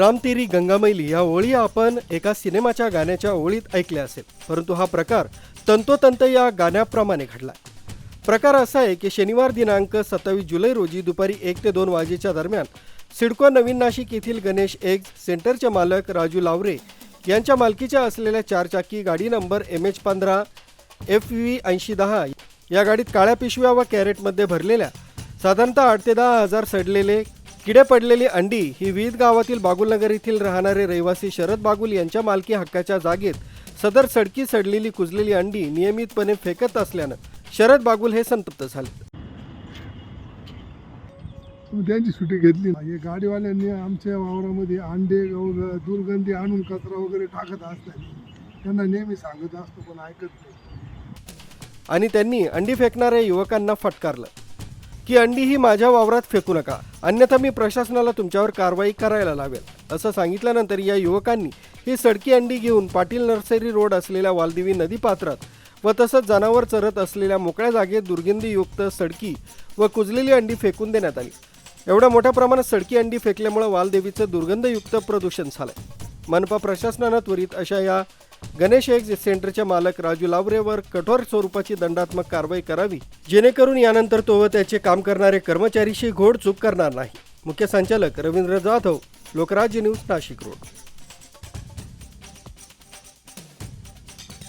रामतेरी गंगामैली या ओळी आपण एका सिनेमाच्या गाण्याच्या ओळीत ऐकल्या असेल. परंतु हा प्रकार तंतोतंत या गाण्याप्रमाणे घडला. प्रकार असा आहे की शनिवार दिनांक सत्तावीस जुलै रोजी दुपारी एक ते दोन वाजेच्या दरम्यान सिडको नवीन नाशिक येथील गणेश एग सेंटरचे मालक राजू लावरे यांच्या मालकीच्या असलेल्या चारचाकी गाडी नंबर एम एच पंधरा एफ व्ही ऐंशी दहा या गाडीत काळ्या पिशव्या व कॅरेटमध्ये भरलेल्या साधारणतः आठ ते दहा हजार सडलेले किडे पडलेली अंडी ही विविध गावातील बागुलनगर येथील राहणारे रहिवासी शरद बागुल यांच्या मालकी हक्काच्या जागेत सदर सडकी सडलेली कुजलेली अंडी नियमितपणे फेकत असल्यानं शरद बागुल हे संतप्त झाले. त्यांची सुट्टी घेतली. हे गाडीवाल्यांनी आमच्या वावरामध्ये अंडे दुर्गंधी आणून कचरा वगैरे टाकत असतात. त्यांना नेहमी सांगत असतो पण ऐकत नाही. आणि त्यांनी अंडी फेकणाऱ्या युवकांना फटकारलं की अंडी ही माझ्या वावरात फेकू नका. अन्यथा मी प्रशासनाला तुमच्यावर कारवाई करायला लावेल असं सांगितल्यानंतर या युवकांनी ही सडकी अंडी घेऊन पाटील नर्सरी रोड असलेल्या वालदेवी नदीपात्रात व तसंच जनावर चरत असलेल्या मोकळ्या जागेत दुर्गंधीयुक्त सडकी व कुजलेली अंडी फेकून देण्यात आली. एवढ्या मोठ्या प्रमाणात सडकी अंडी फेकल्यामुळे वालदेवीचं दुर्गंधयुक्त प्रदूषण झालंय. मनपा प्रशासनानं त्वरित अशा या गणेश एग्ज सेंटरचे मालक राजू लावरेवर कठोर स्वरूपाची दंडात्मक कारवाई करावी जेणेकरून यानंतर तो व त्याचे काम करणारे कर्मचारीशी घोड चूक करणार नाही. मुख्य संचालक रवींद्र जाधव लोकराज्य न्यूज नाशिक रोड.